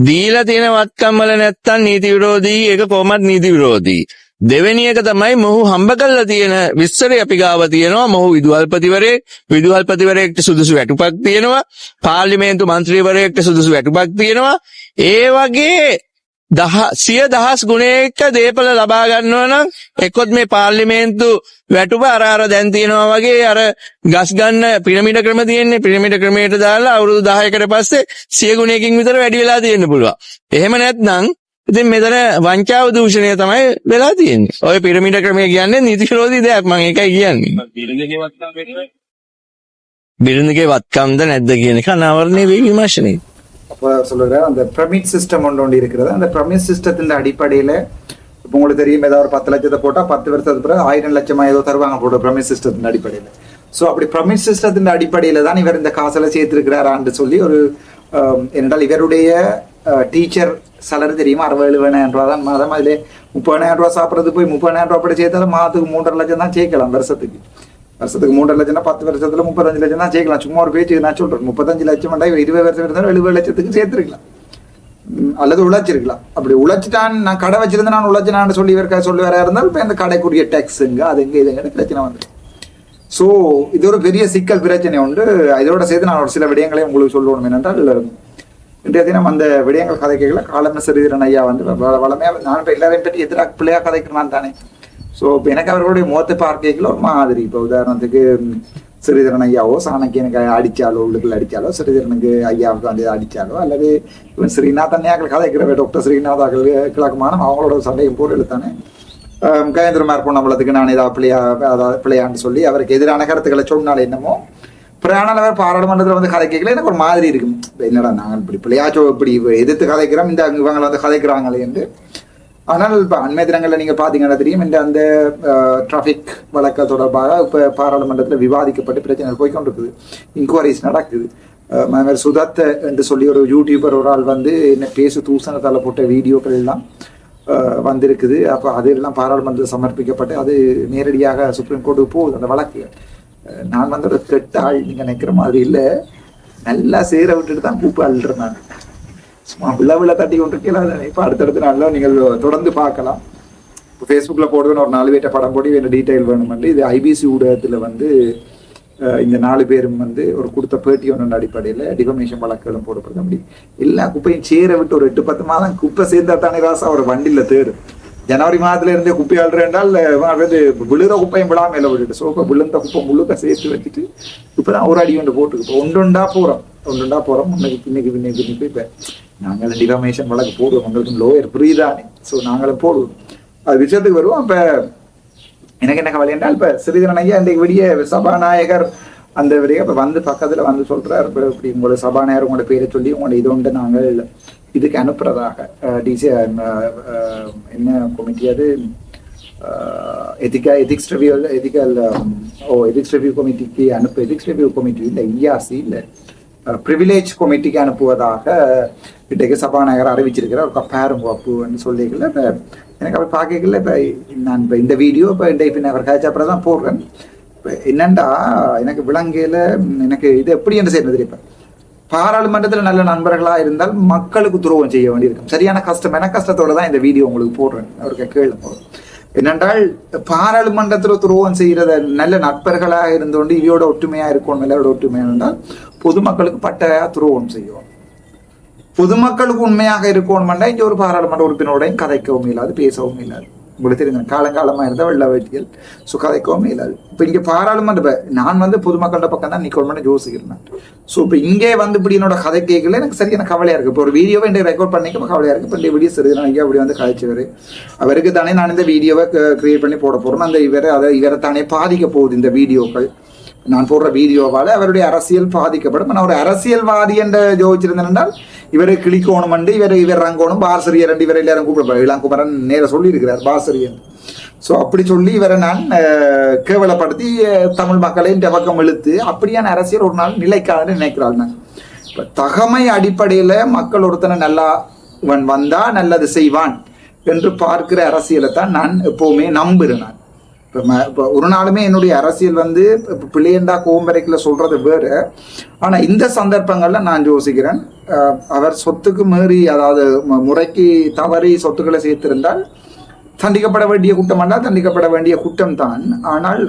දීලා තියෙන වත්කම් වල නැත්තම් නීති විරෝධී ඒක කොහොමත් නීති විරෝධී. දෙවෙනි එක තමයි මොහු හම්බ කරලා තියෙන විස්තරය අපි ගාව තියෙනවා. මොහු විදුහල්පතිවරයෙක් විදුහල්පතිවරයෙක්ට සුදුසු වැටුපක් තියෙනවා. පාර්ලිමේන්තු මන්ත්‍රීවරයෙක්ට සුදුසු වැටුපක් තියෙනවා. ඒ වගේ දහ සිය දහස් ගුණයක දේපල ලබා ගන්නවා නම් එක්කොත් මේ පාර්ලිමේන්තු වැටුප අර අර දැන් තියෙනවා වගේ අර ගස් ගන්න පිරමිඩ ක්‍රම තියෙන්නේ පිරමිඩ ක්‍රමයට දාලා අවුරුදු 10කට පස්සේ සිය ගුණයකින් විතර වැඩි වෙලා තියෙන්න පුළුවන්. එහෙම නැත්නම් ඉතින් මෙතන වංචාව දූෂණය තමයි වෙලා තියෙන්නේ. ඔය පිරමිඩ ක්‍රමය කියන්නේ නීති විරෝධී දෙයක් මම ඒකයි කියන්නේ. බිරිඳගේ වත්කම්ද නැද්ද කියන එක අනාවරණය විමර්ශනයේ. அப்போ சொல்லுகிறார் அந்த பிரமிட் சிஸ்டம் ஒன்று ஒன்று இருக்கிறது. அந்த பிரமிட் சிஸ்டத்தின் அடிப்படையில இப்போ உங்களுக்கு தெரியும் ஏதாவது ஒரு பத்து லட்சத்தை போட்டால் பத்து வருஷத்துக்கு பிறகு ஆயிரம் லட்சமா ஏதோ தருவாங்க போட பிரமிட் சிஸ்டத்தின் அடிப்படையில. ஸோ அப்படி பிரமிட் சிஸ்டத்தின் அடிப்படையில் தான் இவர் இந்த காசெல்லாம் சேர்த்துருக்கிறாரான்னு சொல்லி ஒரு ஆம், இவருடைய டீச்சர் salary தெரியுமா? அறுபது எழுபதாயிரம் ரூபா தான். மாதம் அதில் முப்பதாயிரம் ரூபா சாப்பிட்றது போய் முப்பதாயிரம் ரூபா அப்படி சேர்த்தாலும் மாதத்துக்கு மூன்றரை லட்சம் தான் சேர்க்கலாம் வருஷத்துக்கு. வருஷத்துக்கு மூன்றரை லட்சம்னா பத்து வருஷத்துல முப்பத்தஞ்சு லட்சம் தான் சேர்க்கலாம் சும்மா ஒரு பேச்சு நான் சொல்றேன். முப்பத்தஞ்சு லட்சம் இவர் இருபது வருஷம் இருந்தாலும் எழுபது லட்சத்துக்கு சேர்த்துருக்கலாம். அல்லது உழைச்சிருக்கலாம். அப்படி உழைச்சிட்டான் நான் கடை வச்சிருந்து நான் உழைச்சினான்னு சொல்லி இவர் சொல்லி வர இருந்தால் இப்போ இந்த கடைக்குரிய டேக்ஸுங்க எங்கே இதுங்க பிரச்சனை வந்து ஸோ இது ஒரு பெரிய சிக்கல் பிரச்சனை உண்டு. இதோட சேர்த்து நான் ஒரு சில விடயங்களை உங்களுக்கு சொல்லணும். என்னென்றால் இன்றைய தினம் அந்த விடயங்கள் கதைக்கைகளை காலம சிறிதரன் ஐயா வந்து வ- வளமையா நான் இப்போ எல்லாரையும் பற்றி எதிராக பிள்ளையா கதைக்கிறான் தானே. ஸோ இப்போ எனக்கு அவர்களுடைய முகத்தை பார்க்கைகள் ஒரு மாதிரி இப்போ உதாரணத்துக்கு சிறிதரன் ஐயாவோ சாணக்கியனுக்கு அடித்தாலோ உள்ளுக்குள்ள அடித்தாலோ சிறிதரனுக்கு ஐயாவுக்கு வந்து அடித்தாலோ அல்லது இவன் ஸ்ரீநாத் அண்ணையாக்கள் கதைக்கிறவ டாக்டர் ஸ்ரீநாதாக்கள் கிழக்குமான அவங்களோட சண்டையும் போர் எழுத்தானே கயந்திரமார் பொன்னம்பலத்துக்கு நான் ஏதாவது பிள்ளையா அதாவது பிள்ளையான்னு சொல்லி அவருக்கு எதிரான கருத்துக்களை சொன்னாலே என்னமோ பிராணல் அவர் பாராளுமன்றத்தில் வந்து கதைக்கல எனக்கு ஒரு மாதிரி இருக்கும் என்னடா நாங்கள் இப்படி பிள்ளையாச்சோ இப்படி எதிர்த்து கதைக்கிறோம் இந்த இவங்களை வந்து கதைக்கிறாங்களே என்று ஆனால் இப்போ அண்மை தினங்களில் நீங்கள் பார்த்தீங்கன்னா தெரியும் இந்த அந்த டிராஃபிக் வழக்கு தொடர்பாக இப்போ பாராளுமன்றத்தில் விவாதிக்கப்பட்டு பிரச்சனைகள் போய்கொண்டிருக்குது இன்கொயரிஸ் நடக்குது. மாதிரி மகன் சுதத் என்று சொல்லி ஒரு யூடியூபர் ஒரு ஆள் வந்து என்ன பேசு தூசணத்தால் போட்ட வீடியோக்கள் எல்லாம் வந்திருக்குது. அப்போ அதெல்லாம் பாராளுமன்றத்தில் சமர்ப்பிக்கப்பட்டு அது நேரடியாக சுப்ரீம் கோர்ட்டுக்கு போகுது அந்த வழக்கு. நான் வந்து ஒரு கெட்ட ஆள் நீங்கள் நினைக்கிற மாதிரி இல்லை. நல்லா சேர விட்டுட்டு தான் கூப்பு அள்ளுறேன் நான். சும்மா விழா விழா தட்டி கொண்டிருக்கலாம் இப்போ அடுத்தடுத்த நாளில் நீங்கள் தொடர்ந்து பார்க்கலாம். இப்போ ஃபேஸ்புக்கில் போடுவேன் ஒரு நாலு பேர்ட்ட படம் போட்டு வேணும் டீட்டெயில் வேணுமென்று இது ஐபிசி ஊடகத்தில் வந்து இந்த நாலு பேரும் வந்து ஒரு கொடுத்த பேட்டி ஒன்று அடிப்படையில் டிஃபமேஷன் வழக்குகளும் போடப்படுது. அப்படி எல்லா குப்பையும் சேர விட்டு ஒரு எட்டு பத்து மாதம் குப்பை சேர்ந்தா தானே ராசா ஒரு வண்டியில் தேடும். ஜனவரி மாதத்துல இருந்தே குப்பை அழுறேன்டால் வந்து விழுற குப்பையும் விழாமல் மேலே விட்டுட்டு சோ இப்போ விழுந்த குப்பை முழுக்க சேர்த்து வச்சுட்டு இப்பதான் ஒரு அடி ஒன்று போட்டுக்கு இப்போ ஒன்றா போகிறோம் ஒன்றுண்டா போறோம். இன்னைக்கு பின்னைக்கு பின்னைக்கு பின்னைக்கு இப்போ நாங்களும் டிஃபமேஷன் வழக்கு போடுவோம். உங்களுக்கு லோயர் புரியுதானே ஸோ நாங்களும் போடுவோம். அது விஷயத்துக்கு வருவோம். இப்போ எனக்கு என்ன கவலை என்றால் இப்போ சிறிதரன் ஐயா இன்றைக்கு விடிய சபாநாயகர் அந்த விடிய இப்போ வந்து பக்கத்தில் வந்து சொல்றாரு. இப்போ இப்படி உங்களோட சபாநாயகர் உங்களோட பேரை சொல்லி உங்களோட இது உண்டு நாங்கள் இதுக்கு அனுப்புறதாக டிசி என்ன கமிட்டி அது? எதிக்கா எதிக்ஸ் ரிவ்யூ எதிக்கல் ஓ எதிக்ஸ் ரிவ்யூ கமிட்டிக்கு அனுப்பு எதிக்ஸ் ரிவ்யூ கமிட்டி இல்லை இஆர்சி இல்லை ப்ரிவிலேஜ் கமிட்டிக்கு அனுப்புவதாக இன்றைக்கு சபாநாயகர் அறிவிச்சிருக்கிறார். ஒரு பாருங்க அப்புன்னு சொல்லிக்கல இப்போ எனக்கு அவர் பார்க்கல இப்போ நான் இப்போ இந்த வீடியோ இப்போ இந்த இப்போ அவர் காய்ச்ச அப்புறம் தான் போடுறேன். இப்போ என்னண்டா எனக்கு விலங்கையில் எனக்கு இது எப்படி என்று செய்யறது தெரியும் பாராளுமன்றத்தில் நல்ல நண்பர்களாக இருந்தால் மக்களுக்கு துரோகம் செய்ய வேண்டியிருக்கும். சரியான கஷ்டம் என கஷ்டத்தோடு தான் இந்த வீடியோ உங்களுக்கு போடுறேன். அவருக்கு கேள்வி போடுறேன் என்னென்றால் பாராளுமன்றத்தில் துரோகம் செய்கிறத நல்ல நட்பர்களாக இருந்தோண்டு இவையோட ஒற்றுமையா இருக்கணும் எல்லாரோட ஒற்றுமையா இருந்தால் பொதுமக்களுக்கு பட்டையாக துரோகம் செய்யும் பொதுமக்களுக்கு உண்மையாக இருக்கணும்னா இங்கே ஒரு பாராளுமன்ற உறுப்பினரோடையும் கதைக்கவும் இல்லாது பேசவும் இல்லாது. உங்களுக்கு தெரியுங்க காலங்காலமாக இருந்தால் வெள்ள வேட்டியல் ஸோ கதைக்கவும் இல்லாது இப்போ இங்கே பாராளுமன்ற நான் வந்து பொதுமக்களோட பக்கம் தான் நிக்கணும்னு யோசிக்கிறேன் ஸோ இப்போ இங்கே வந்து இப்படி என்னோட கதை கேட்கல எனக்கு சரியான கவலையாக இருக்குது இப்போ ஒரு வீடியோவை என்னை ரெக்கார்ட் பண்ணிக்க கவலையாக இருக்குது இப்போ இந்த வீடியோ சரி ஐயா அப்படி வந்து கதைச்சவர் அவருக்கு தானே நான் இந்த வீடியோவை கிரியேட் பண்ணி போட போகிறேன் அந்த இவரை அதை இவரை தானே பாதிக்க போகுது இந்த வீடியோக்கள் நான் போடுற வீடியோவால் அவருடைய அரசியல் பாதிக்கப்படும். நான் ஒரு அரசியல்வாதி என்று ஜோதிச்சிருந்தேன் என்றால் இவரை கிளிக்கோணும் அண்டு இவர் இவர் ரங்கோணும் பாரசரியர் ரெண்டு இவரை எல்லாரும் கூப்பிட இளங்குமரன் நேர சொல்லியிருக்கிறார் பாரசரியன் ஸோ அப்படி சொல்லி இவரை நான் கேவலப்படுத்தி தமிழ் மக்களை இந்த பக்கம் இழுத்து அப்படியான அரசியல் ஒரு நாள் நிலைக்காதுன்னு நினைக்கிறாள் நான். இப்போ தகமை அடிப்படையில் மக்கள் ஒருத்தனை நல்லா இவன் வந்தா நல்லது செய்வான் என்று பார்க்கிற அரசியலை தான் நான் எப்போவுமே நம்புகிறேன் இப்போ இப்போ ஒரு நாளுமே என்னுடைய அரசியல் வந்து இப்போ பிள்ளையண்டா கோம்பரைக்கில் சொல்கிறது வேறு. ஆனால் இந்த சந்தர்ப்பங்களில் நான் யோசிக்கிறேன் அவர் சொத்துக்கு மீறி அதாவது முறைக்கு தவறி சொத்துக்களை சேர்த்திருந்தால் தண்டிக்கப்பட வேண்டிய குற்றம் என்றால் தண்டிக்கப்பட வேண்டிய குற்றம் தான். ஆனால்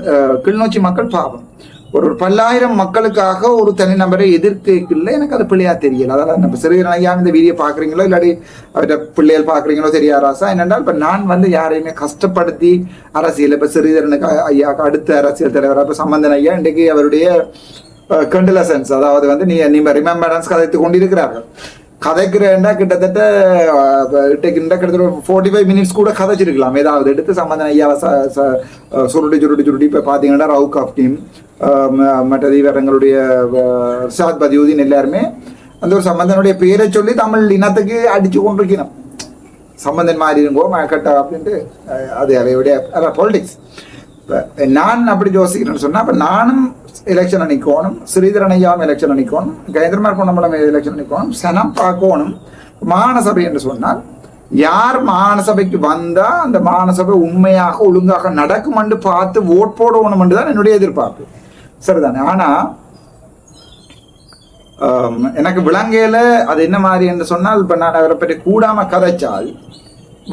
கிளிநொச்சி மக்கள் பாவம். ஒரு பல்லாயிரம் மக்களுக்காக ஒரு தனிநபரை எதிர்க்கல எனக்கு அது பிள்ளையா தெரியல. அதாவது நம்ம சிறுவன் ஐயா இந்த வீடியோ பாக்குறீங்களோ இல்லாட்டி அவர்கிட்ட பிள்ளைகள் பாக்குறீங்களோ தெரியா ராசா என்னென்றால் இப்ப நான் வந்து யாரையுமே கஷ்டப்படுத்தி அரசியல் இப்ப சிறிதரனுக்கு ஐயா அடுத்த அரசியல் தலைவர் இப்ப சம்பந்தன் ஐயா இன்றைக்கு அவருடைய கண்டலசன்ஸ் அதாவது வந்து நீ நீ ரிமெம்பரன்ஸ் கதைத்து கொண்டிருக்கிறார்கள். கதைக்கிறேன்னா கிட்டத்தட்ட கிட்டத்தட்ட ஃபோர்ட்டி ஃபைவ் மினிட்ஸ் கூட கதைச்சிருக்கலாம். ஏதாவது எடுத்து சம்பந்தன் ஐயாவை ச சுருட்டி சுருட்டி சுருட்டி இப்போ பார்த்தீங்கன்னா ரவுக் ஆஃப் டீம் மற்றது இவரங்களுடைய ரிஷாத் பதியுதீன் எல்லாருமே அந்த ஒரு சம்பந்தனுடைய பேரை சொல்லி தமிழ் இனத்துக்கு அடிச்சு கொண்டிருக்கணும். சம்பந்தன் மாதிரி இருங்கோ கட்டா அப்படின்ட்டு அது அவையுடைய பாலிடிக்ஸ் இப்போ நான் அப்படி யோசிக்கிறேன்னு சொன்னால் அப்போ நானும் எலெக்ஷன் நிற்கணும் ஸ்ரீதரன் ஐயாவும் எலெக்ஷன் அணிக்கோணும் கயந்திரமார் பொன்னம்பலம் எலெக்ஷன் அணிக்கோணும் சனம் பார்க்கணும் மாநசபை என்று சொன்னால் யார் மாநசபைக்கு வந்தா அந்த மாநசபை உண்மையாக ஒழுங்காக நடக்குமென்று பார்த்து ஓட் போடணும் தான் என்னுடைய எதிர்பார்ப்பு. சரிதானே? ஆனா எனக்கு விலங்கையில அது என்ன மாதிரி என்று சொன்னால் இப்ப நான் அவரை பற்றி கூடாம கதைச்சால்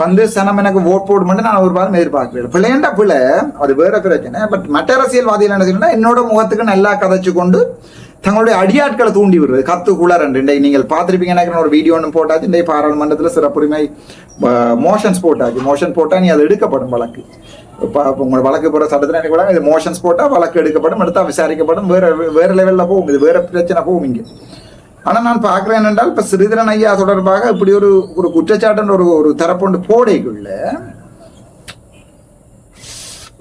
வந்து சனம் எனக்கு ஓட் போட மட்டும் நான் ஒரு பாதம் எதிர்பார்க்கிறேன். பிள்ளையண்டா பிள்ளை அது வேற பிரச்சனை. பட் மற்ற அரசியல்வாதிகள் என்ன செய்யணும்னா என்னோட முகத்துக்கு நல்லா கதைச்சு கொண்டு தங்களுடைய அடியாட்களை தூண்டி விடுறது. கத்து குளர் இன்றைக்கு நீங்கள் பார்த்துருப்பீங்க எனக்கு ஒரு வீடியோ ஒன்று போட்டாச்சு. இன்றைக்கு பாராளுமன்றத்தில் சிறப்புரிமை மோஷன்ஸ் போட்டாச்சு. மோஷன் போட்டால் நீ அது எடுக்கப்படும் வழக்கு. இப்போ உங்களோட வழக்கு போகிற சட்டத்தில் எனக்கு வழக்கு இது மோஷன்ஸ் போட்டால் வழக்கு எடுக்கப்படும் எடுத்தால் விசாரிக்கப்படும். வேற வேற லெவலில் போகும். இது வேற பிரச்சனை போகும் இங்கே. ஆனால் நான் பார்க்குறேன் என்றால் இப்போ சிறிதரன் ஐயா தொடர்பாக இப்படி ஒரு ஒரு குற்றச்சாட்டுன்ற ஒரு ஒரு தரப்பொண்டு போடைக்குள்ள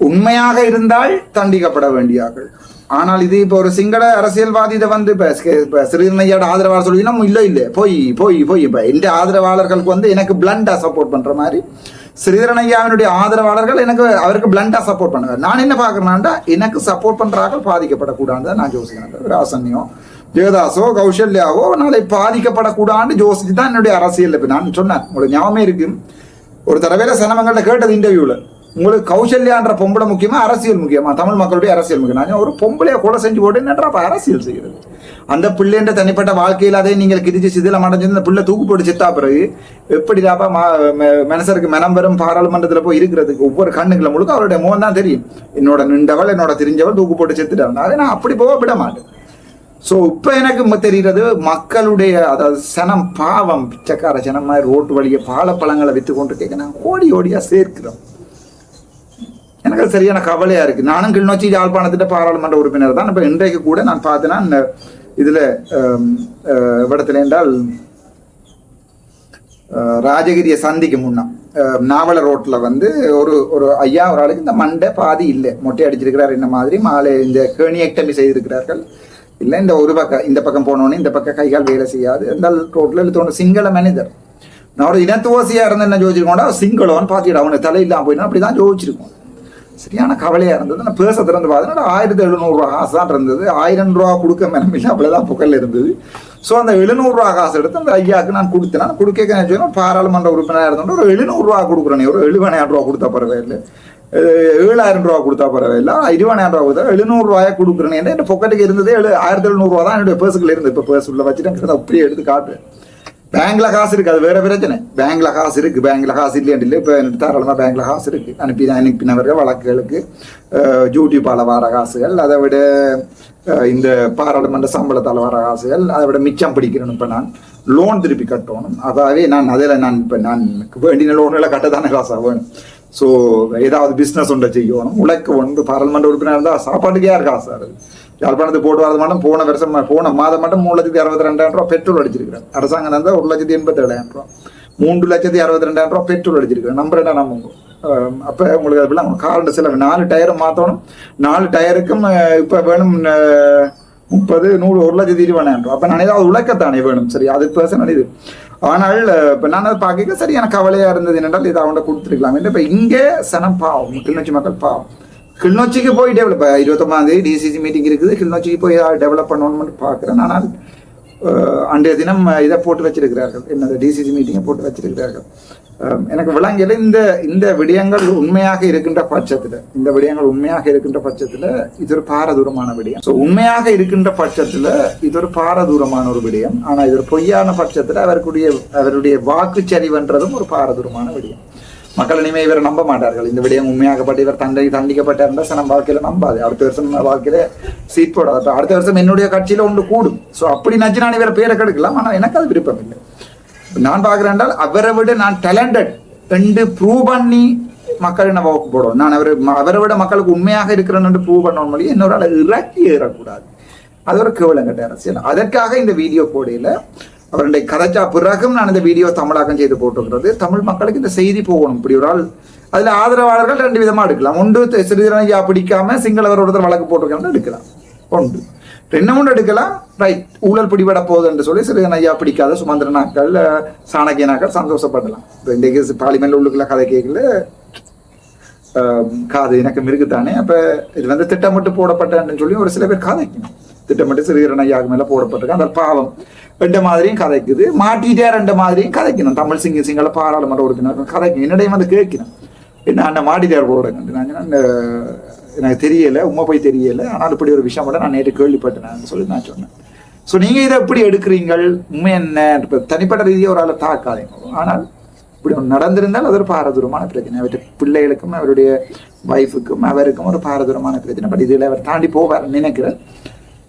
உண்மையாக இருந்தால் தண்டிக்கப்பட வேண்டியார்கள். ஆனால் இது இப்போ ஒரு சிங்கள அரசியல்வாதி இதை வந்து இப்போ இப்போ ஐயாவோட ஆதரவாளர் சொல்லினா இல்லை இல்லை போய் போய் போய் இப்போ எந்த ஆதரவாளர்களுக்கு வந்து எனக்கு பிளண்டா சப்போர்ட் பண்ணுற மாதிரி ஸ்ரீதரன் ஐயாவினுடைய ஆதரவாளர்கள் எனக்கு அவருக்கு பிளண்டா சப்போர்ட் பண்ணுவார். நான் என்ன பார்க்குறேன்னா எனக்கு சப்போர்ட் பண்ணுறாங்க பாதிக்கப்படக்கூடாதுன்னு நான் யோசிக்கிறேன். ஆசன்யம் தேவதாசோ கௌசல்யாவோ நாளை பாதிக்கப்படக்கூடாதுன்னு ஜோசிச்சு தான் என்னுடைய அரசியல் இப்போ நான் சொன்னேன். உங்களுக்கு ஞாபகம் இருக்கு. ஒரு தடவையில் சனமங்கள்ட்ட கேட்டது இன்டர்வியூல உங்களுக்கு கௌசல்யான்ற பொம்பளை முக்கியமா அரசியல் முக்கியமா? தமிழ் மக்களுடைய அரசியல் முக்கியம்? நான் ஒரு பொம்பளையை கொலை செஞ்சு போட்டு அரசியல் செய்கிறது அந்த பிள்ளைன்ற தனிப்பட்ட வாழ்க்கையில் அதே நீங்கள் கிதிச்சு சிதிலம் அடைஞ்சு அந்த பிள்ளை தூக்கு போட்டு செத்தா பிறகு எப்படிடாப்பா மா ம- மனசருக்கு மனம் வரும் பாராளுமன்றத்தில் போய் இருக்கிறதுக்கு ஒவ்வொரு கண்ணுக்குள்ள முழுக்க அவருடைய முகம் தான் தெரியும். என்னோட நின்றவள் என்னோட தெரிஞ்சவள் தூக்கு போட்டு செத்துட்டாங்க அதை நான் அப்படி போக விட மாட்டேன். ஸோ இப்போ எனக்கு தெரிகிறது மக்களுடைய அதாவது சனம் பாவம் பிச்சைக்கார சனம் மாதிரி ரோட்டு வழியை பாலப்பழங்களை விற்று கொண்டு கேட்க நான் ஓடி ஓடியாக சேர்க்கிறோம். எனக்கு சரியான கவலையாக இருக்குது நானும் கிளிநொச்சி யாழ்ப்பாணத்திட்ட பாராளுமன்ற உறுப்பினர் தான். இப்போ இன்றைக்கு கூட நான் பார்த்தேன்னா இந்த இதில் இடத்துல என்றால் ராஜகிரியை சந்திக்கு முன்னா நாவல ரோட்டில் வந்து ஒரு ஒரு ஐயா ஒரு ஆளுக்கு இந்த மண்டை பாதி இல்லை. மொட்டை அடிச்சிருக்கிறார் இந்த மாதிரி மாலை இந்த கேணியக்டமி செய்திருக்கிறார்கள். இல்லை இந்த ஒரு பக்கம் இந்த பக்கம் போனோன்னே இந்த பக்கம் கைகால் வேலை செய்யாது. இந்த ரோட்ல எழுத்தோட சிங்கள மனிதர். நான் ஒரு இனத்துவாசியா இருந்து என்ன யோசிச்சிருக்கோம்டா சிங்களவன் பார்த்துக்கிட்டு அவனுக்கு தலை இல்லாம போயினா அப்படிதான் ஜோதிச்சிருக்கோம். சரியான கவலையாக இருந்தது. நான் பேச திறந்து பார்த்தேன்னா ஆயிரத்தி எழுநூறுரூவா காசு தான் இருந்தது. ஆயிரம் ரூபா கொடுக்க மேடம் இல்லை அவ்வளோதான் புகழ் இருந்தது. ஸோ அந்த எழுநூறுரூவா காசு எடுத்து அந்த ஐயாவுக்கு நான் கொடுத்தேன். நான் கொடுக்க பாராளுமன்ற உறுப்பினராக இருந்தோம் ஒரு எழுநூறுரூவா கொடுக்குறேன் ஒரு எழுபதாயிரம் ரூபா கொடுத்த பரவாயில்லை. ஏழாயிரம் ரூபா கொடுத்தா பரவாயில்ல. இருபதாயிரம் ரூபா கொடுத்தா எழுநூறுவாயா கொடுக்குறேன். என் பொக்கெட்டுக்கு இருந்தது எழு ஆயிரத்தி எழுநூறுவா தான் என்னுடைய பேர்ஸுக்குள்ள இருந்து இப்போ பேர்ஸ் உள்ள வச்சுட்டு அப்படியே எடுத்து காட்டுறேன் பேங்க்ல காசு இருக்கு அது வேற பிரச்சனை. பேங்க்ல காசு இருக்கு பேங்க்ல காசு இல்லையாண்டு இல்லை இப்போ தாராளமாக பேங்க்ல காசு இருக்கு. அனுப்பி அனுப்பினவர்கள் வழக்குகளுக்கு அஹ், யூடியூப்பால வர காசுகள் அதை விட இந்த பாராளுமன்ற சம்பளத்தால் வர காசுகள் அதை விட மிச்சம் பிடிக்கணும் இப்போ நான். லோன் திருப்பி கட்டணும். அதாவே நான் அதில் நான் இப்போ நான் வேண்டின லோன்களை கட்டத்தானே காசாக வேணும். ஸோ ஏதாவது பிஸ்னஸ் ஒன்றை செய்யணும். உழைக்க ஒன்று பாராளுமன்ற உறுப்பினர் இருந்தால் சாப்பாட்டுக்கு யார் காசு ஆகுது யாழ்ப்பாணத்துக்கு போட்டு வரது மட்டும் போன வருஷம் போன மாதம் மட்டும் மூணு லட்சத்தி அறுபத்தி ரெண்டாயிரம் ரூபா பெட்ரோல் அடிச்சிருக்கிறேன் அரசாங்கம் இருந்தால் ஒரு லட்சத்தி எண்பத்தி ஏழாயிரம் ரூபா மூன்று லட்சத்தி அறுபத்தி ரெண்டாயிரம் ரூபா பெட்ரோல் அடிச்சிருக்கிறேன் நம்புறேன் நம்புங்க அஹ் அப்ப உங்களுக்கு அப்படிலாம் கார்டு செலவு நாலு டயரும் மாற்றணும் நாலு டயருக்கும் இப்போ வேணும் முப்பது நூறு ஒரு லட்சத்தி இருபதாயிரம் ரூபா அப்போ நான் ஏதாவது உழைக்கத்தானே வேணும்? சரி அது பர்சனல் இது. ஆனால் இப்போ நான் அதை பார்க்க சரியான கவலையாக இருந்தது என்னென்றால் இதை அவன்கிட்ட கொடுத்துருக்கலாம். இல்லை இப்போ இங்கே சனம் பாவம் கிளிநொச்சி மக்கள் பாவம். கிளிநொச்சிக்கு போய் டெவலப் இருபத்தொம்பதாம் தேதி டிசிசி மீட்டிங் இருக்குது கிளிநொச்சிக்கு போய் டெவலப் பண்ணணும்னு பார்க்குறேன். ஆனால் அன்றைய தினம் இதை போட்டு வச்சிருக்கிறார்கள். என்னது டிசிசி மீட்டிங்கை போட்டு வச்சிருக்கிறார்கள். எனக்கு விளங்கல இந்த இந்த விடயங்கள் உண்மையாக இருக்கின்ற பட்சத்தில் இந்த விடயங்கள் உண்மையாக இருக்கின்ற பட்சத்தில் இது ஒரு பாரதூரமான விடயம். ஸோ உண்மையாக இருக்கின்ற பட்சத்தில் இது ஒரு பாரதூரமான ஒரு விடயம். ஆனால் இது ஒரு பொய்யான பட்சத்தில் அவருடைய அவருடைய வாக்குச்சரிவுன்றதும் ஒரு பாரதூரமான விடயம். மக்கள் இனிமே இவரை நம்ப மாட்டார்கள். இந்த விடயம் உண்மையாகப்பட்டு இவர் தண்டை தண்டிக்கப்பட்டார் நம்ம வாழ்க்கையில நம்பாது. அடுத்த வருஷம் வாழ்க்கையில சீட் போடாது. அப்ப அடுத்த வருஷம் என்னுடைய கட்சியில ஒன்று கூடும். ஸோ அப்படி நினைச்சு நான் இவரை பேரை கெடுக்கலாம். ஆனால் எனக்கு அது விருப்பம் இல்லை. நான் பார்க்கிறேன் என்றால் அவரை விட நான் டேலண்டட் என்று ப்ரூவ் பண்ணி மக்கள் என்ன வாக்கு போடுவோம் நான் அவர் அவரை விட மக்களுக்கு உண்மையாக இருக்கிறேன் என்று ப்ரூவ் பண்ணணும் மொழி இன்னொரு ஆளை இறக்கி ஏறக்கூடாது. அது ஒரு கேவலங்கட்ட அரசியல். அதற்காக இந்த வீடியோ போடையில அவருடைய கதைச்சா பிறகும் நான் இந்த வீடியோ தமிழாக்கம் செய்து போட்டுக்கிறது தமிழ் மக்களுக்கு இந்த செய்தி போகணும் இப்படி ஒரு ஆள் அதில் ஆதரவாளர்கள் ரெண்டு விதமா எடுக்கலாம். ஒன்று சிறிதனையா பிடிக்காம சிங்களவர் ஒருத்தர் வழக்கு போட்டிருக்காங்க எடுக்கலாம். ஒன்று. ரெண்டு எடுக்கலாம். ரைட் ஊழல் பிடிபட போகுது என்று சொல்லி சிறிதன் ஐயா பிடிக்காத சுமந்திரனாக்கள் சாணக்கியனாக்கள் சந்தோஷப்படலாம். இப்போ இன்றைக்கு பாலிமேல உள்ளுக்குள்ள கதை கேட்கல. ஆஹ் காது எனக்கு மிருகுத்தானே அப்ப இது வந்து திட்டமிட்டு போடப்பட்டன்னு சொல்லி ஒரு சில பேர் காதைக்கணும். திட்டமிட்டு சிறுகரண யாக மேல போடப்பட்டிருக்கு. அந்த பாவம். ரெண்டு மாதிரியும் கதைக்குது. மாட்டிட்டே ரெண்டு மாதிரியும் கதைக்கணும். தமிழ் சிங்க சிங்கள பாராளுமன்ற உறுப்பினர் கதைக்கணும். என்னடையும் வந்து கேட்கணும் என்ன அண்ணன் மாட்டிட்டார் போடுங்க. நான் எனக்கு தெரியல. உண்மை போய் தெரியல. ஆனால் இப்படி ஒரு விஷயம் மட்டும் நான் நேற்று கேள்விப்பட்டேன். சொல்லி நான் சொன்னேன். ஸோ நீங்க இதை எப்படி எடுக்கிறீங்கள்? உண்மை என்ன? தனிப்பட்ட ரீதியாக ஒரு ஆளை தாக்காதீங்க. ஆனால் இப்படி ஒன்று நடந்திருந்தால் அது ஒரு பாரதூரமான பிரச்சனை. அவருடைய பிள்ளைகளுக்கும் அவருடைய ஒய்ஃபுக்கும் அவருக்கும் ஒரு பாரதூரமான பிரச்சனை. பட் இதில் அவர் தாண்டி போவார் நினைக்கிறேன்.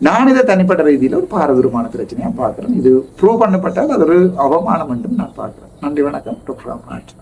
நான் இதை தனிப்பட்ட ரீதியில் ஒரு பாரதூரமான பிரச்சனையாக பார்க்குறேன். இது ப்ரூவ் பண்ணப்பட்டால் அது ஒரு அவமானம் என்றும் நான் பார்க்குறேன். நன்றி வணக்கம். டாக்டர் ராம்நாத்